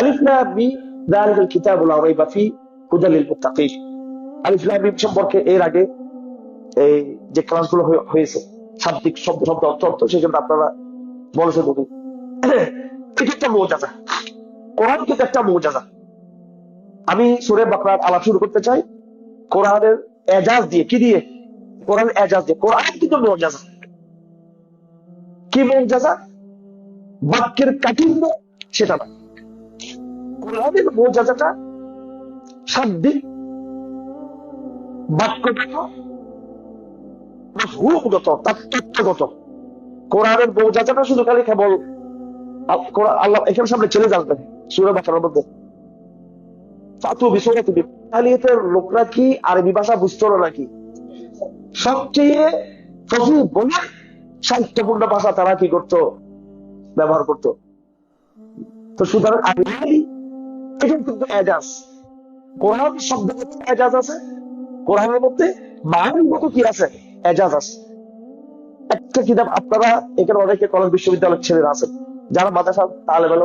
আলিফ লাম মিম যালিকাল কিতাবু লা রাইবা ফি হুদাল লিল মুত্তাকিন। আলিফ লাম মিম সম্পর্কে এর আগে এই যে ক্লাসগুলো হয়ে- হয়েছে, শাব্দিক শব্দ শব্দ অর্থ অর্থ, সেই জন্য আপনারা বলেছেন যদি এটা একটা মৌজাজা। কোরআন কিন্তু একটা মৌজাজা। আমি সুরে বাকরার আলাপ শুরু করতে চাই। কোরআনের এজাজ দিয়ে, কি দিয়ে? কোরআন এজাজ দিয়ে। কোরআন কিন্তু মৌজাজা। কি মৌজাজা? বাক্যের কাঠিন্য সেটা না কোরআনের মৌজাজাটা শাব্দিক বাক্যগত হুমগত তার তথ্যগত কোরআনের মৌজাজাটা শুধু খালি কেবল আল্লাহ এখানে সামনে চলে যাবে, সুরে বাকার মধ্যে। ফাতু বিশ্বরে তুমি তাহলে লোকরা কি আরবি ভাষা বুঝতো না নাকি? সবচেয়ে ফসি বলে সাহিত্যপূর্ণ ভাষা তারা কি করতো? ব্যবহার করতো। তো সুতরাং আরবি এটা কিন্তু এজাজ কোরআন শব্দগত এজাজ আছে? কোরআনের মধ্যে মানগত কি আছে? এজাজ আছে। একটা কিতাব আপনারা এখানে অনেকে কলেজ বিশ্ববিদ্যালয়ের ছেলেরা আছেন, যারা মাদ্রাসা তাহলে বেল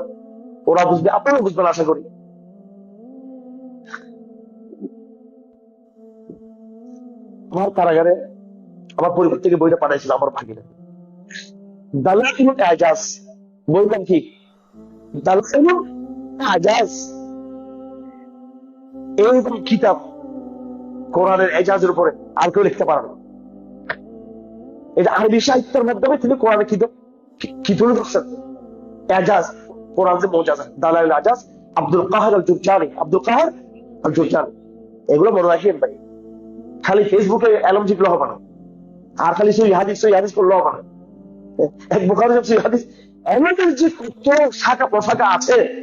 ওরা বুঝবে, আপনারাও বুঝবেন আশা করি। আমার কারাগারে আমার পরিবার থেকে বইটা পাঠাইছিল আমার ভাগিনা। দালাইলুল এজাজ বইটার নাম কি? দালাইলুল এজাজ এইরকম কিতাব কোরআনের এজাজের উপরে আর কেউ লিখতে পারে না। এটা আরবি সাহিত্যের মাধ্যমে তিনি কোরআনে কি দ- কি- তুলে ধরছেন? এজাজ, কোরআন যে মৌজাজা দালাইল আজাজ, আব্দুল কাহার আল জুরজানি আব্দুল কাহার আল জুরজানি এগুলো মনে রাখিয়েন ভাই। খালি ফেসবুকে অ্যালম জিগলো হবে না। আর খালি সই হাদিস সই হাদিস করলে হবে না। এক বোকার সই হাদিস এমন যে কত শাখা প্রশাখা আছে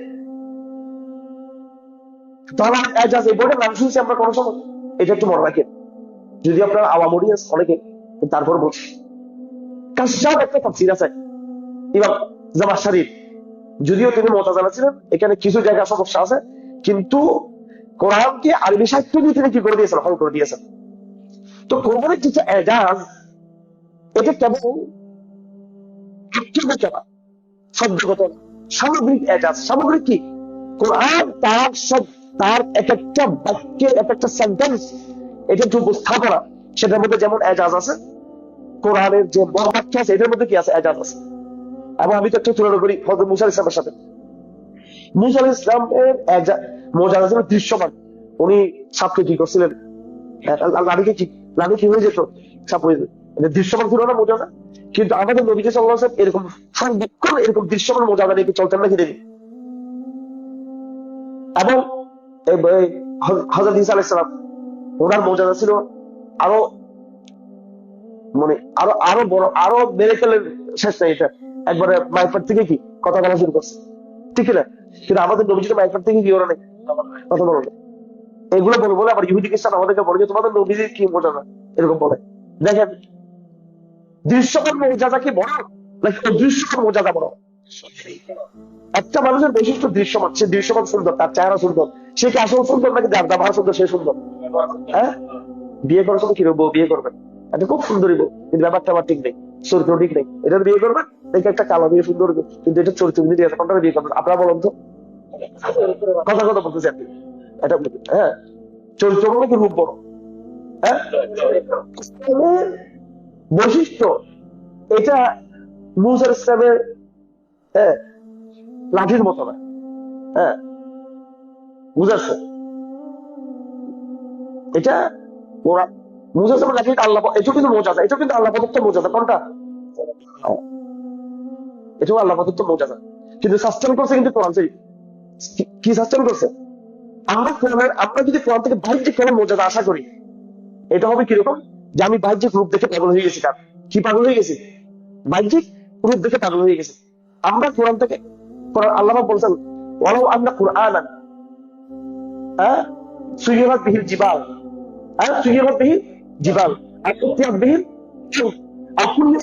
তাহলে বইটার নাম শুনছি আমরা কোনো সময় এটা একটু মনে রাখেন। যদি আপনার আওয়ামরি আছে অনেকে তারপর বলছি। কাশাব একটা তাফসির আছে। ইমাম জামা শরীফ। যদিও তিনি মোতাজালা ছিলেন, এখানে কিছু জায়গা সমস্যা আছে, কিন্তু কোরআনকে আরবি সাহিত্য দিয়ে তিনি কি করে দিয়েছেন, হল করে দিয়েছেন। তো কোরআনের কিছু এজাজ এটা আক্ষেপে শব্দগত সামগ্রিক এজাজ সামগ্রিক কি? কোরআন তার সব তার এক একটা বাক্যের এক একটা সেন্টেন্স এটা যে উপস্থাপনা, সেটার মধ্যে যেমন এজাজ আছে, কোরআনের যে মর্মাখ্য আছে, এটার মধ্যে কি আছে? এজাজ আছে। এবং আমি তো একটা তুলনা করি হজরত মুসা ইসলামের সাথে। মুসা ইসলামের এজা- মোজাজা ছিল দৃশ্যমান। উনি সাপকে কি করছিলেন? লাড়িকে কি লাড়ি কি হয়ে যেত? সাপ হয়ে যেত। দৃশ্যমান ছিল না মোজাজা কিন্তু আমাদের নবীকে আলাইহি এরকম সার্বক্ষণ এরকম দৃশ্যমান মোজাজা নিয়ে কি চলতেন নাকি দেখি? এবং হজরত ওনার মোজাজা ছিল আরও মানে আরও আরও বড়, আরও মেরেকেলের শেষ নাই এটা। একবারে মাইফার থেকে কি কথা বলা শুরু করছে। ঠিক না কিন্তু আমাদের নবীজির মাইফার থেকে কি ওরা নেই? কথা বলো এগুলো বলে বলে আবার ইহুদি খ্রিস্টান আমাদেরকে বলে যে, তোমাদের নবীজি কি না এরকম বলে। দেখেন, দৃশ্যকর মর্যাদা কি বড়, নাকি অদৃশ্যমান মর্যাদা বড়? একটা মানুষের বৈশিষ্ট্য দৃশ্যমান, সে দৃশ্যমান সুন্দর, তার চেহারা সুন্দর সে কি আসল সুন্দর নাকি যার ব্যবহার সুন্দর সে সুন্দর? হ্যাঁ? বিয়ে করার সময় কীরকম বউ বিয়ে করবেন এটা খুব সুন্দরী বউ, কিন্তু ব্যাপারটা আমার ঠিক নেই চরিত্র ঠিক নেই। এটা বিয়ে করবেন দেখে একটা কালো বিয়ে সুন্দর কিন্তু এটা চরিত্র ঠিক কোনটা বিয়ে করবেন আপনারা বলুন তো। কথা কথা বলতেছি আপনি এটা। হ্যাঁ? চরিত্র বলে কি রূপ বড় হ্যাঁ? বৈশিষ্ট্য, এটা মুসার ইসলামের হ্যাঁ লাঠির মতো না। হ্যাঁ? বুঝাচ্ছে? এটা ওরা ইসলামের লাঠি আল্লাহ কিন্তু কিন্তু আল্লাহ কোনটা। এটাও আল্লাহ কিন্তু সাস্টেন করছে কিন্তু কোরআন। কি- সাস্টেন করছে? আমরা কোরআনের আমরা যদি কোরআন থেকে বাহ্যিক কোনো মর্যাদা আশা করি, এটা হবে কীরকম? যে আমি বাহ্যিক রূপ দেখে পাগল হয়ে গেছি কি পাগল হয়ে গেছি? বাহ্যিক রূপ দেখে পাগল হয়ে গেছি। আমরা কোরআন থেকে আল্লাহ বলছেন, ওয়ালাউ আমরা কোরআন হ্যাঁ? সুইরাত বিহিল জিবাল। হ্যাঁ? সুইরাত বিহিল জিবাল। আর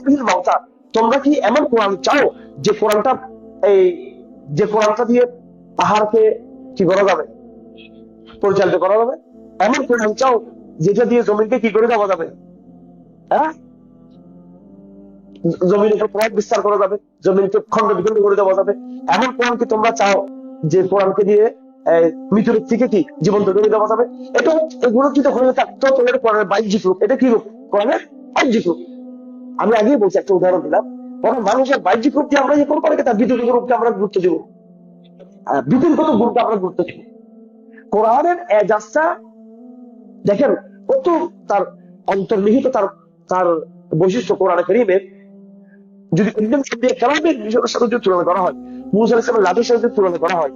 বিহিল মাউতা তোমরা কি এমন কোরআন চাও যে কোরআনটা এই যে কোরআনটা দিয়ে পাহাড়কে কি করা যাবে? পরিচালিত করা যাবে? এমন কোরআন চাও যেটা দিয়ে জমিনকে কি করে দেওয়া যাবে? হ্যাঁ? উপর প্রভাব বিস্তার করা যাবে। জমিনকে খন্ড বিখণ্ড করে দেওয়া যাবে। এমন কোরআন কি তোমরা চাও যে কোরআনকে দিয়ে মৃত ব্যক্তিকে কি জীবন্ত করে দেওয়া যাবে? এটা এগুলো কি তখন থাকতো কোরআনের বাহ্যিক রূপ এটা কি রূপ? কোরআনের বাহ্যিক রূপ আমি আগেই বলছি, একটা উদাহরণ দিলাম। কারণ মানুষের বাহ্যিক রূপ দিয়ে আমরা যে করব তার বিতর্কিত রূপকে আমরা গুরুত্ব দিব? বিতর্কিত গুরুত্ব আমরা গুরুত্ব দিব। কোরআনের এজাজটা দেখেন, কত তার অন্তর্নিহিত তার তার বৈশিষ্ট্য কোরআনে করিমের যদি অন্যান্য আম্বিয়া কালামের সাথে যদি তুলনা করা হয়, মুসা ইসলামের লাঠির সাথে যদি তুলনা করা হয়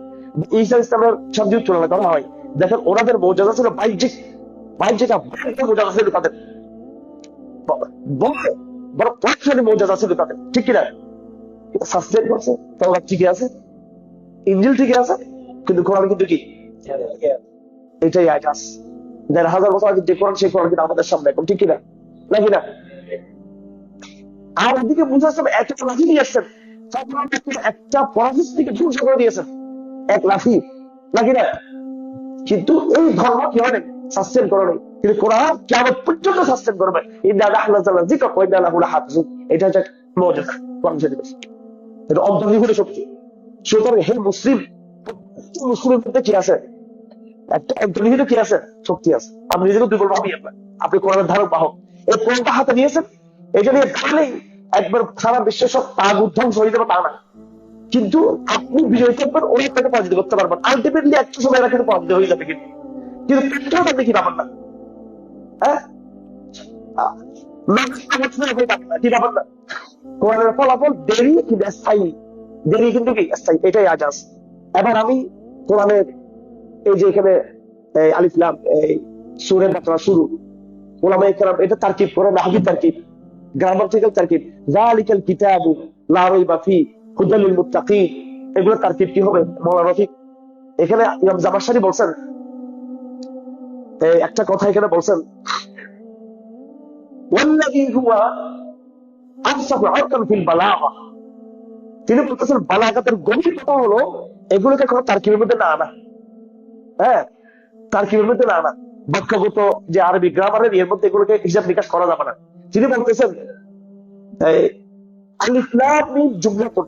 সাথে তুলনা করা হয়। দেখেন, ওনাদের ছিল বাহ্যিক ছিল তাদের বড় ছিল তাদের। ঠিক কিনা? সাসপেন্ড করছে ঠিকই আছে। ইঞ্জিল ঠিকই আছে, কিন্তু কোরআন কিন্তু কি? এটাই দেড় হাজার বছর আগে যে কোরআন, সেই কোরআন কিন্তু আমাদের সামনে এখন, ঠিক কিনা? নাকি না? আর ওদিকে মুসা ইসলাম একটা লাঠি নিয়ে আসছেন একটা পরামর্শ থেকে ধ্বংস করে দিয়েছেন এক লাঠি, নাকি না? কিন্তু এই ধর্ম কি হয় সাস্টেন করে কিন্তু কোরআন কেমন পর্যন্ত সাস্টেন করবে। ইন্না নাহনু নাযালনা যিকরা ওয়া ইন্না লাহু লাহাফিজুন। এটা হচ্ছে কোরআন শরীফ এটা অন্তর্নিহিত শক্তি। সুতরাং হে মুসলিম, মুসলিমের মধ্যে কি আছে? একটা অন্তর্নিহিত কি আছে? শক্তি আছে। নিজেকে আপনি কোরআনের ধারক বাহক এই কোরআনটা হাতে নিয়েছেন? এটা নিয়ে একবার সারা বিশ্বের সব তাগ ধ্বংস হয়ে যাবে তা না। কিন্তু আপনি বিজয় করবেন ওরা আপনাকে পরাজিত করতে পারবেন। আলটিমেটলি একটা সময় কিন্তু পরাজিত হয়ে যাবে কিন্তু। কিন্তু পেট্রোল আপনি কি ব্যাপার না হ্যাঁ ফলাফল দেরি কিন্তু স্থায়ী। দেরি কিন্তু কি? স্থায়ী। এটাই এবার আমি কোরআনের এই যে এখানে আলিফলাম এই সুরের শুরু। ওলামা ইকরাম এটা তারকিব করে নাহবি তারকিব গ্রামাটিক্যাল তারকিব। জালিকাল কিতাবু, লা রাইবা ফি হুদাল লিল এগুলো তারকিব কি হবে রফিক। এখানে ইমাম জামাশারি বলছেন একটা কথা এখানে বলছেন তিনি বলতেছেন বালাগাতের গভীর কথা হলো এগুলোকে কোনো তারকিবের মধ্যে না আনা। হ্যাঁ তারকিবের মধ্যে না আনা। বাক্যগত যে আরবি গ্রামারের এর মধ্যে এগুলোকে হিসাব নিকাশ করা যাবে না। তিনি বলতেছেন এই, আলিফ লাম মিম জুমলাতুন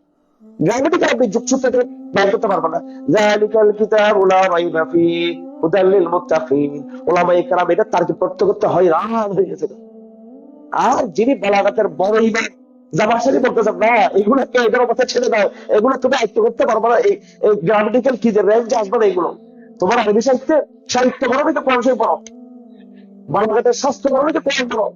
গ্রামেটিক্যাল আপনি বের করতে না। জালিকাল কিতাব এটা তার প্রত্যক্ষ হয় হয়ে গেছে। আর যিনি বালাগাতের বড় ইমাম জামাশারি না এদের কথা ছেড়ে দাও। এগুলো তুমি আয়ত্ত করতে পারবে না। এই গ্রামেটিক্যাল কি যে আসবে না এগুলো? তোমার আরবি সাহিত্যে সাহিত্য পড়ো নাকি কোরআন শরীফ পড়ো? বালাগাতের শাস্ত্র পড়ো নাকি কোরআন পড়ো?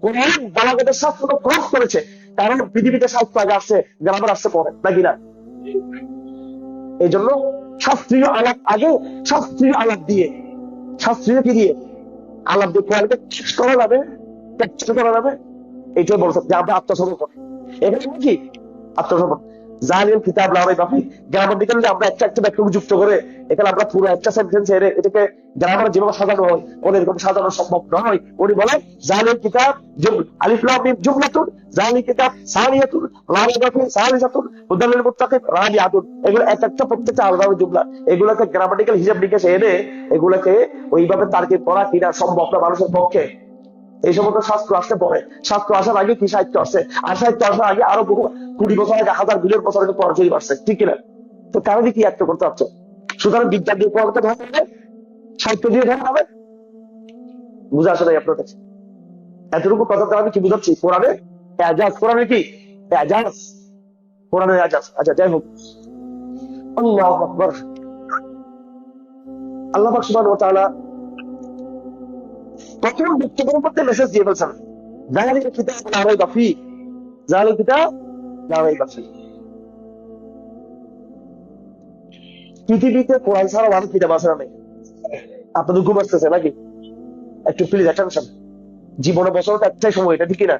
কোরআন বালাগাতের শাস্ত্র ক্রস করেছে। কারণ পৃথিবীতে শাস্ত্র আগে আসছে গ্রামের আসছে পরে, নাকি না? এই জন্য শাস্ত্রীয় আলাপ আগে, শাস্ত্রীয় আলাপ দিয়ে। শাস্ত্রীয় কি দিয়ে? আলাপ দিয়ে কোরআনকে করা যাবে করা যাবে, এইটাই বলছে যে আমরা আত্মসমর্পণ। এখানে কি? আত্মসমর্পণ। জালিম কিতাব লামাই বাফি গ্রামার দিকে আমরা একটা একটা বাক্য যুক্ত করে, এখানে আমরা পুরো একটা সেন্টেন্স এর এটাকে গ্রামার যেভাবে সাজানো হয় ওর এরকম সাজানো সম্ভব নয় উনি বলেন, জালিম কিতাব জুম আলিফ, লাম জুমলাতুন জালি কিতাব রাবিআতুন এগুলো এক একটা প্রত্যেকটা আলাদা জুমলা এগুলোকে গ্রামাটিক্যাল হিসাব নিকাশ এনে এগুলোকে ওইভাবে তার্কিক করা কিনা সম্ভব না মানুষের পক্ষে। এই সমস্ত শাস্ত্র আসতে পরে। শাস্ত্র আসার আগে কি সাহিত্য আসছে আর সাহিত্য আসার আগে আরও বহু কোটি বছর আগে হাজার বিলিয়ন বছর আগে পরচয় আসছে ঠিক কিনা? তো কারণে কি একটা করতে পারছ? সুতরাং বিজ্ঞান দিয়ে পড়াতে ধ্যান হবে, সাহিত্য দিয়ে ধ্যান হবে। বুঝে আসে নাই আপনার কাছে? এতটুকু কথা দ্বারা আমি কি বুঝাচ্ছি? কোরআনে এজাজ, কোরআনে কি? এজাজ। কোরআনের এজাজ। আচ্ছা যাই হোক। আল্লাহ আকবর। আল্লাহ পাক সুবহানাহু ওয়া তাআলা প্রথম মেসেজ দিয়ে বলছেন কিতাব লা রাইবা ফি জাহালির কিতাব লা রাইবা ফি পৃথিবীতে কোরআন ছাড়া কিতাব আছে আপনাদের ঘুম আসতেছে নাকি? একটু প্লিজ অ্যাটেনশন জীবনে বছর একটাই সময়, এটা ঠিক না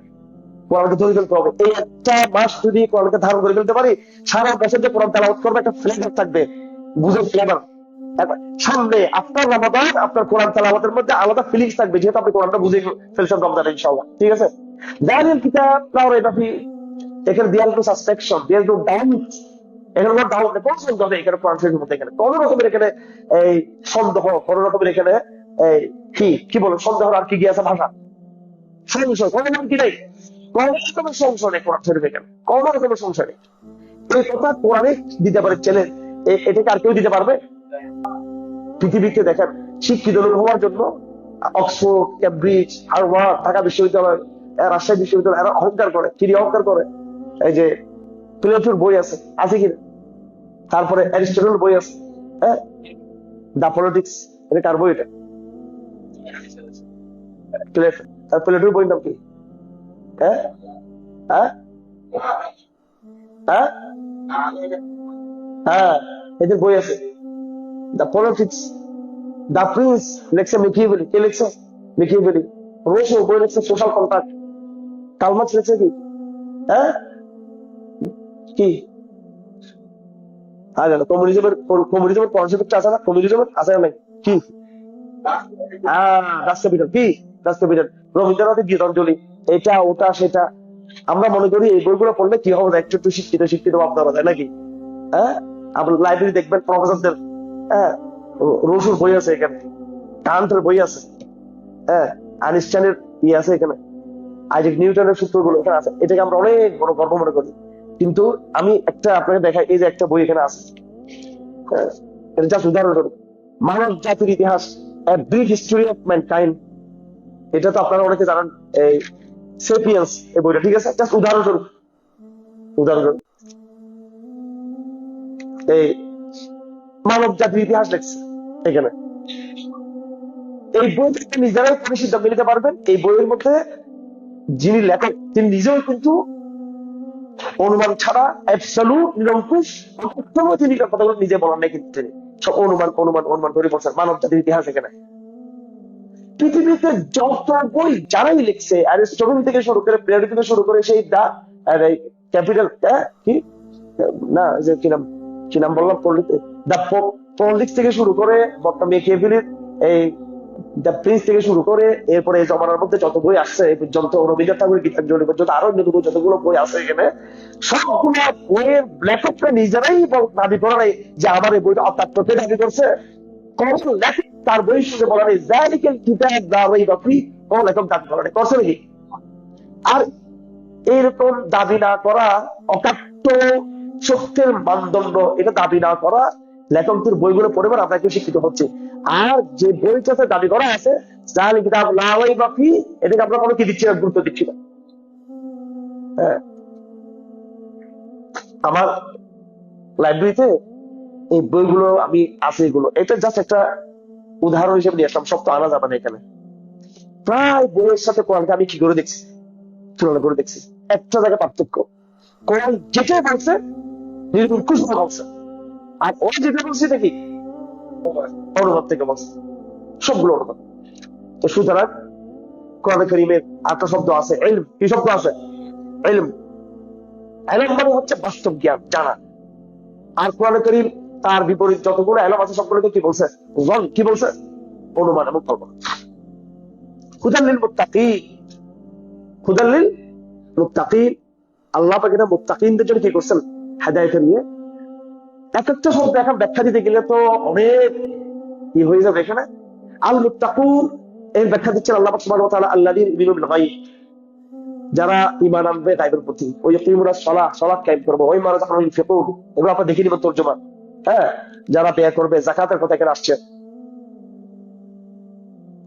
কোরআনকে ধরে ফেলতে হবে। এই একটা মাস যদি কোরআনকে ধারণ করে ফেলতে পারি, সারা বছর যে কোরআন তেলাওয়াত করবে, একটা ফ্লেভার থাকবে। বুঝে ফ্লেভার সামনে আপনার রমাদান আপনার কোরআন তেলাওয়াতের মধ্যে আলাদা ফিলিংস থাকবে, যেহেতু আপনি কোরআনটা বুঝে ফেলছেন রমজান, ইনশাআল্লাহ। ঠিক আছে? দানিয়েল কিতাব নাও এটা এখানে দেয়াল টু সাসপেকশন দেয়াল টু ডাউট এখানে কোনো ডাউট নেই এখানে কোরআন শরীফের মধ্যে এখানে। কোনো রকমের এখানে এই সন্দেহ, কোনো রকমের এখানে এই কি কি বলে, সন্দেহ আর কি গিয়েছে ভাষা? সংশয়, কোনো নাম কি নেই? কোনো রকমের সংশয় নেই কোরআন এখানে, কোনো রকমের সংশয় নেই। এই কথা কোরআনে দিতে পারে চ্যালেঞ্জ এটাকে আর কেউ দিতে পারবে? পৃথিবীতে দেখেন, শিক্ষিত লোক হওয়ার জন্য অক্সফোর্ড ক্যামব্রিজ হার্ভার্ড, ঢাকা বিশ্ববিদ্যালয় রাজশাহী বিশ্ববিদ্যালয়, এরা অহংকার করে, কি অহংকার করে? এই যে প্লেটোর বই আছে আছে কিনা তারপরে অ্যারিস্টটল বই আছে হ্যাঁ? দা পলিটিক্স, এটা কার বই এটা? প্লেটো বইয়ের নাম কি? হ্যাঁ? হ্যাঁ? হ্যাঁ? হ্যাঁ? এদের বই আছে। দ্য পলিটিক্স দ্য প্রিন্স লেখছে মিকিয়েবেলি কে লিখছে মিকিয়েবেলি রোশো বই লিখছে সোশ্যাল কন্ট্রাক্ট কালমার্ক্স লিখছে কি হ্যাঁ কি হ্যাঁ জানো কমিউনিজমের কমিউনিজমের কনসেপ্ট আছে না? কমিউনিজমের আছে না কি হ্যাঁ রাষ্ট্রবিধান কি? রাষ্ট্রবিধান রবীন্দ্রনাথের গীতাঞ্জলি, এটা, ওটা, সেটা। আমরা মনে করি এই বইগুলো পড়লে কি হবে? একটু একটু শিক্ষিত শিক্ষিত ভাবতে নাকি? হ্যাঁ? আপনার লাইব্রেরি দেখবেন প্রফেসরদের হ্যাঁ রসুর বই আছে এখানে। কান্টের বই আছে। হ্যাঁ আইনস্টাইনের ইয়ে আছে এখানে। আইজেক নিউটনের সূত্রগুলো এখানে আছে। এটাকে আমরা অনেক বড় গর্ব মনে করি। কিন্তু আমি একটা আপনাকে দেখাই এই যে একটা বই এখানে আছে। হ্যাঁ, এটা জাস্ট উদাহরণস্বরূপ। মানব জাতির ইতিহাস ব্রিফ অফ এটা তো আপনারা অনেকে জানেন এই সেপিয়েন্স এই বইটা ঠিক আছে? জাস্ট উদাহরণস্বরূপ। উদাহরণস্বরূপ। এই মানব জাতির ইতিহাস লেখছে এখানে। এই বই থেকে নিজেরাই পড়ে সিদ্ধান্ত নিতে পারবেন। এই বইয়ের মধ্যে যিনি লেখক, তিনি নিজেও কিন্তু অনুমান ছাড়া অ্যাবসলুট নিরঙ্কুশ তিনি কথাগুলো নিজে নাই কিন্তু তিনি। সব অনুমান অনুমান অনুমান বলছেন মানব জাতির ইতিহাস এখানে। পৃথিবীতে যত বই যারাই লিখছে, অ্যারিস্টটল থেকে শুরু করে প্লেটো থেকে শুরু করে সেই দা ক্যাপিটাল কি? না, যে কি নাম কি নাম বললাম পল্লিতে? দা পলিটিক্স থেকে শুরু করে বর্তমান এই দ্য প্রিন্স থেকে শুরু করে এরপরে এই জমানার মধ্যে যত বই আসছে, এই পর্যন্ত ঠাকুরের পর্যন্ত আরও নতুন যতগুলো বই আছে এখানে, সবগুলো বইয়ের নিজেরাই দাবি নাই যে আমার এই বইটা দাবি করছে। লেখক তার বই শুনে বলা নেই। জালিকেল কিতাব দা রাইবা ফি কোন লেখক দাবি করছে নাকি? আর দাবি না করা অকাট্য সত্যের মানদণ্ড, এটা দাবি না করা লেখকদের বইগুলো পড়ে আমরা একটু শিক্ষিত হচ্ছে। আর যে বইটাতে দাবি করা আছে জাল কিতাব লাওয়াই বাফি এটাকে আমরা কোনো কি দিচ্ছি না, গুরুত্ব দিচ্ছি না। হ্যাঁ। আমার লাইব্রেরিতে এই বইগুলো আমি আছে এগুলো। এটা জাস্ট একটা উদাহরণ হিসেবে নিয়ে আসলাম সব তো আনা যাবে না এখানে। প্রায় বইয়ের সাথে কোরআনকে আমি কি করে দেখছি? তুলনা করে দেখছি। একটা জায়গায় পার্থক্য। কোরআন যেটাই বলছে নির্ভুল বলছে আর ও যেটা বলছে দেখি অনুবাদ থেকে বলছে সবগুলো অনুবাদ তো সুতরাং কোরআন করিমের আটটা শব্দ আছে এলম কি শব্দ আছে? এলম এলম মানে হচ্ছে বাস্তব জ্ঞান, জানা। আর কোরআন করিম তার বিপরীত যতগুলো এলম আছে সবগুলোকে কি বলছে? জন কি বলছে? অনুমান এবং কল্পনা। হুদাল্লিল মুত্তাকি হুদাল্লিল মুত্তাকি আল্লাহ পাক এটা মুত্তাকিনদের জন্য কি করছেন? হেদায়েতে নিয়ে এক একটা শব্দ এখন ব্যাখ্যা দিতে গেলে তো অনেক কি হয়ে যাবে এখানে। আল মুত্তাকুন এর ব্যাখ্যা দিচ্ছেন আল্লাহ সুবহানাহু ওয়া তাআলা আল্লাযীনা বিল গায়ব। যারা ঈমান আনবে গায়বের প্রতি। ওই ইয়াকিমুনা সালাহ সালাত কায়েম করবে। ওই মারা যখন ইনফিকুন এগুলো আপনি দেখে নিবেন তরজমা। হ্যাঁ? যারা ব্যয় করবে, যাকাতের কথা এখানে আসছে।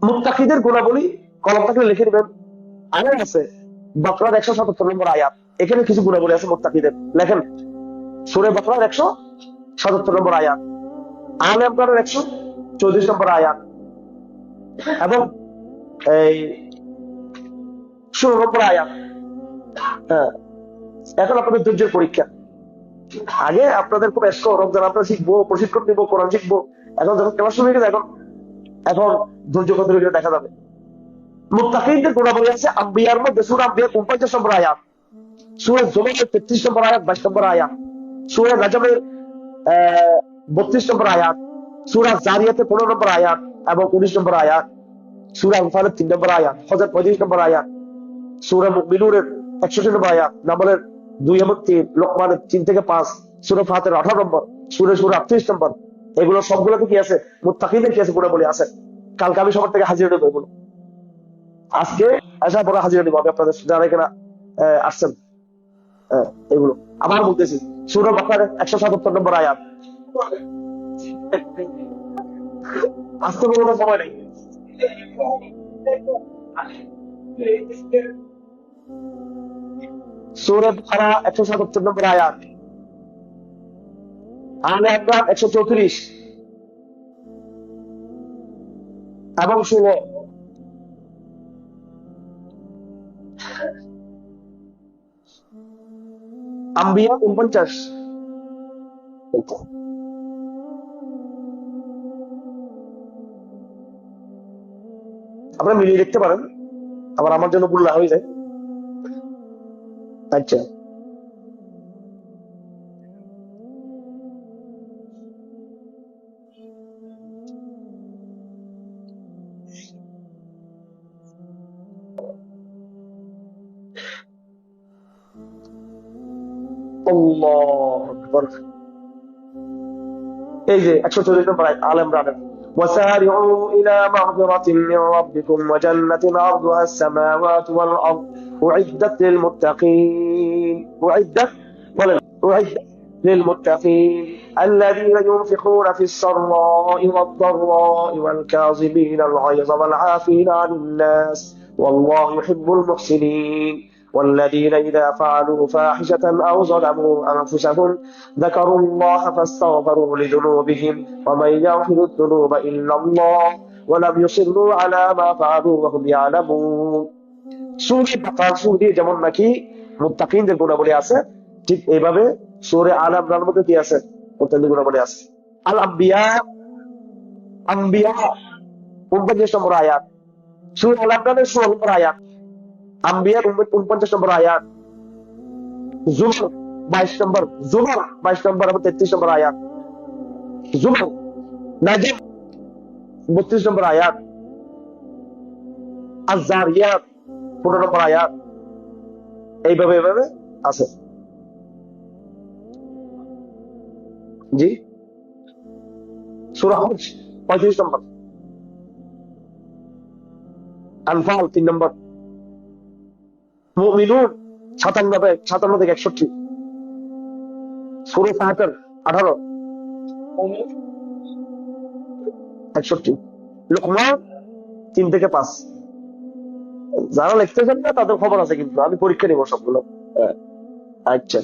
মুত্তাকিদের গুণাবলী কলম থাকলে লিখে নেবেন। আয়াত আছে। বাকরার একশো সাতাত্তর নম্বর আয়াত। এখানে কিছু গুণাবলী আছে মুত্তাকিদের। লেখেন, সুরে বাকরার একশো সাতাত্তর নম্বর আয়াত। আল ইমরানের একশো চৌত্রিশ নম্বর আয়াত। এবং এই ষোলো নম্বর আয়াত। হ্যাঁ এখন আপনাদের ধৈর্যের পরীক্ষা। আগে আপনাদের খুব এসকো রমজান আমরা শিখব, প্রশিক্ষণ নিবো, কোরআন শিখব। এখন যখন ক্লাস শুরু হয়ে গেছে, এখন এখন ধৈর্য কত দেখা যাবে। মুত্তাকিনদের গুণাবলী আছে আম্বিয়ার মধ্যে, সুরা আম্বিয়ার উনপঞ্চাশ নম্বর আয়াত। সুরা জুমারের তেত্রিশ নম্বর আয়াত, বাইশ নম্বর আয়াত। সুরা রাজবের বত্রিশ নম্বর আয়াত, সুরা জারিয়াতে পনেরো নম্বর আয়াত এবং উনিশ নম্বর আয়াত, সুরা আনফালের তিন নম্বর আয়াত হজর পঁয়ত্রিশ নম্বর আয়াত, সুরা মিনুরের একষট্টি নম্বর আয়াত, নামলের দুই এবং তিন, লোকমানের তিন থেকে পাঁচ, সুরা ফাতের আঠারো নম্বর, সুরে সুরা আটত্রিশ নম্বর, এগুলো সবগুলোতে কি আছে? মুত্তাকিদের কি আছে? গুণে বলে আছে। কালকে আমি সবার থেকে হাজিরা দেবো এগুলো। আজকে আসার পরে হাজিরা দেবো আমি আপনাদের যারা এখানে আসছেন এগুলো। আবার বলতেছি। সুরা একশো সাতাত্তর নম্বর আয়াত। আসতে বলব সময় নেই। সুরা বাকারা একশো সাতাত্তর নম্বর আয়াত। ইমরান একশো চৌত্রিশ। এবং ষোলো আম্বিয়া উনপঞ্চাশ আপনারা মিলিয়ে দেখতে পারেন। আবার আমার জন্য ভুল না হয়ে যায়। আচ্ছা। আল্লাহু আকবার এই যে একশো চল্লিশ নম্বর আয়াত, আল ইমরানের وسارعوا إلى مغفرة من ربكم وجنة عرضها السماوات والأرض أعدت للمتقين أعدت ولا أعدت للمتقين الذين ينفقون في السراء والضراء والكاظمين الغيظ والعافين عن الناس والله يحب المحسنين والذين إذا فعلوا فاحشة أو ظلموا أنفسهم ذكروا الله فاستغفروا لذنوبهم ومن يغفر الذنوب إلا الله ولم يصروا على ما فعلوا وهم يعلمون সুরে বাকার সুরে যেমন নাকি মুত্তাকিনদের গুণাবলী আছে ঠিক এইভাবে সুরে আল ইমরানের মধ্যে কি আছে মুত্তাকিনদের গুণাবলী আছে আল আম্বিয়া আম্বিয়া উনপঞ্চাশ নম্বর আয়াত সুরে আল ইমরানের ষোলো নম্বর আয়াত আম্বিয়ার উনপঞ্চাশ নম্বর আয়াত জুমর বাইশ নম্বর জুমর বাইশ নম্বর এবং তেত্রিশ নম্বর আয়াত জুমর নাজিম বত্রিশ নম্বর আয়াত আজারিয়াত পনেরো নম্বর আয়াত এইভাবে এইভাবে আছে জি সুরা হজ পঁয়ত্রিশ নম্বর আনফাল তিন নম্বর মুমিনুন সাতান্ন সাতান্ন থেকে একষট্টি। সুরে আঠারো। একষট্টি। লোকমা তিন থেকে পাঁচ। যারা লিখতেছেন না, তাদের খবর আছে কিন্তু। আমি পরীক্ষা নিব সবগুলো। হ্যাঁ। আচ্ছা।